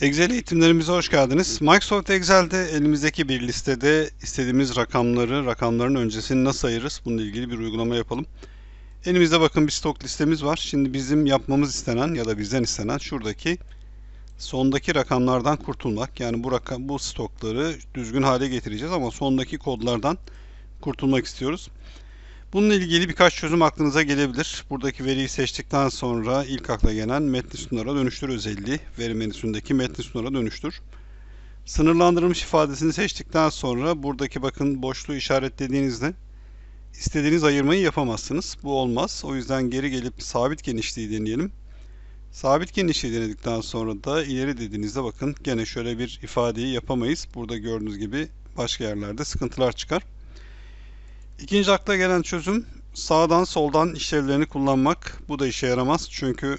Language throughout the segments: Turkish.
Excel eğitimlerimize hoş geldiniz. Microsoft Excel'de elimizdeki bir listede istediğimiz rakamları, rakamların öncesini nasıl ayırırız? Bununla ilgili bir uygulama yapalım. Elimizde bakın bir stok listemiz var. Şimdi bizim yapmamız istenen ya da bizden istenen şuradaki sondaki rakamlardan kurtulmak. Yani bu rakam, bu stokları düzgün hale getireceğiz ama sondaki kodlardan kurtulmak istiyoruz. Bununla ilgili birkaç çözüm aklınıza gelebilir. Buradaki veriyi seçtikten sonra ilk akla gelen metni sütunlara dönüştür özelliği veri menüsündeki metni sütunlara dönüştür. Sınırlandırılmış ifadesini seçtikten sonra buradaki bakın boşluğu işaretlediğinizde istediğiniz ayırmayı yapamazsınız. Bu olmaz. O yüzden geri gelip sabit genişliği deneyelim. Sabit genişliği denedikten sonra da ileri dediğinizde bakın gene şöyle bir ifadeyi yapamayız. Burada gördüğünüz gibi başka yerlerde sıkıntılar çıkar. İkinci akla gelen çözüm sağdan soldan işlevlerini kullanmak. Bu da işe yaramaz çünkü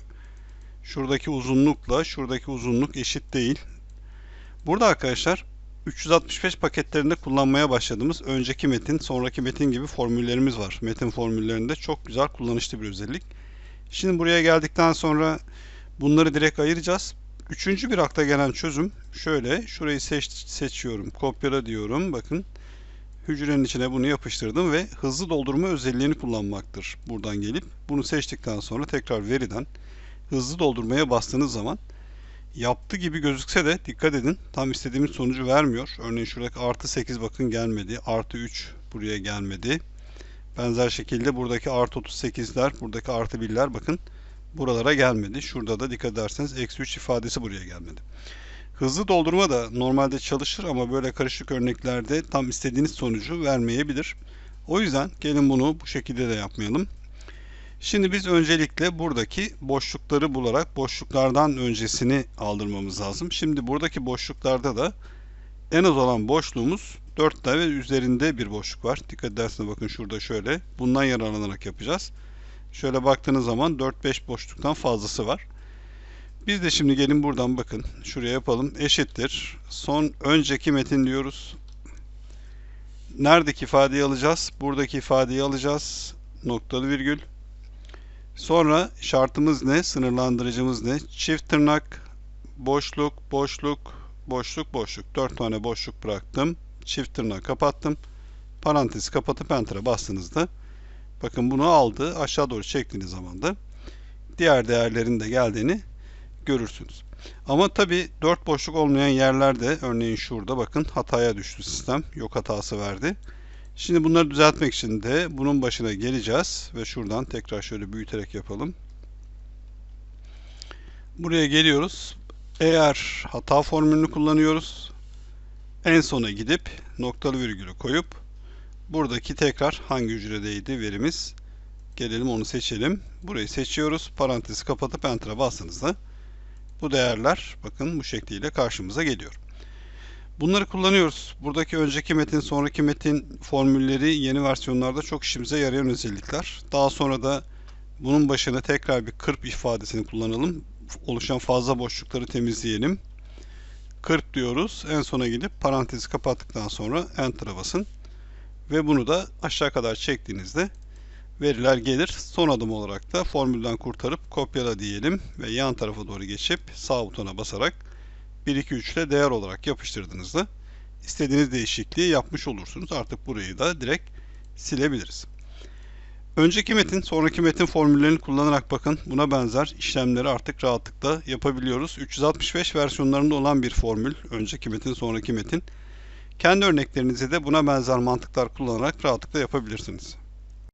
şuradaki uzunlukla şuradaki uzunluk eşit değil. Burada arkadaşlar 365 paketlerinde kullanmaya başladığımız önceki metin, sonraki metin gibi formüllerimiz var. Metin formüllerinde çok güzel kullanışlı bir özellik. Şimdi buraya geldikten sonra bunları direkt ayıracağız. Üçüncü bir akla gelen çözüm şöyle. Şurayı seç, seçiyorum. Kopyala diyorum. Bakın hücrenin içine bunu yapıştırdım ve hızlı doldurma özelliğini kullanmaktır. Buradan gelip bunu seçtikten sonra tekrar veriden hızlı doldurmaya bastığınız zaman yaptı gibi gözükse de dikkat edin tam istediğimiz sonucu vermiyor. Örneğin şuradaki artı 8 bakın gelmedi. Artı 3 buraya gelmedi. Benzer şekilde buradaki artı 38'ler, buradaki artı 1'ler bakın buralara gelmedi. Şurada da dikkat ederseniz eksi 3 ifadesi buraya gelmedi. Hızlı doldurma da normalde çalışır ama böyle karışık örneklerde tam istediğiniz sonucu vermeyebilir. O yüzden gelin bunu bu şekilde de yapmayalım. Şimdi biz öncelikle buradaki boşlukları bularak boşluklardan öncesini aldırmamız lazım. Şimdi buradaki boşluklarda da en az olan boşluğumuz 4 ve üzerinde bir boşluk var. Dikkat ederseniz bakın şurada şöyle. Bundan yararlanarak yapacağız. Şöyle baktığınız zaman 4-5 boşluktan fazlası var. Biz de şimdi gelin buradan bakın. Şuraya yapalım. Eşittir. Son önceki metin diyoruz. Neredeki ifadeyi alacağız? Buradaki ifadeyi alacağız. Noktalı virgül. Sonra şartımız ne? Sınırlandırıcımız ne? Çift tırnak, boşluk, boşluk, boşluk, boşluk. Dört tane boşluk bıraktım. Çift tırnak kapattım. Parantezi kapatıp enter'a bastığınızda bakın bunu aldı. Aşağı doğru çektiğiniz zaman da diğer değerlerin de geldiğini görürsünüz. Ama tabi dört boşluk olmayan yerlerde örneğin şurada bakın hataya düştü sistem. Yok hatası verdi. Şimdi bunları düzeltmek için de bunun başına geleceğiz ve şuradan tekrar şöyle büyüterek yapalım. Buraya geliyoruz. Eğer hata formülünü kullanıyoruz. En sona gidip noktalı virgülü koyup buradaki tekrar hangi hücredeydi verimiz gelelim onu seçelim. Burayı seçiyoruz. Parantezi kapatıp enter'a bastığınızda bu değerler bakın bu şekliyle karşımıza geliyor. Bunları kullanıyoruz. Buradaki önceki metin, sonraki metin formülleri yeni versiyonlarda çok işimize yarayan özellikler. Daha sonra da bunun başına tekrar bir kırp ifadesini kullanalım. Oluşan fazla boşlukları temizleyelim. Kırp diyoruz. En sona gidip parantezi kapattıktan sonra Enter'a basın. Ve bunu da aşağı kadar çektiğinizde veriler gelir. Son adım olarak da formülden kurtarıp kopyala diyelim ve yan tarafa doğru geçip sağ butona basarak 1 2 3 ile değer olarak yapıştırdığınızda istediğiniz değişikliği yapmış olursunuz. Artık burayı da direkt silebiliriz. Önceki metin, sonraki metin formüllerini kullanarak bakın buna benzer işlemleri artık rahatlıkla yapabiliyoruz. 365 versiyonlarında olan bir formül, önceki metin, sonraki metin. Kendi örneklerinizi de buna benzer mantıklar kullanarak rahatlıkla yapabilirsiniz.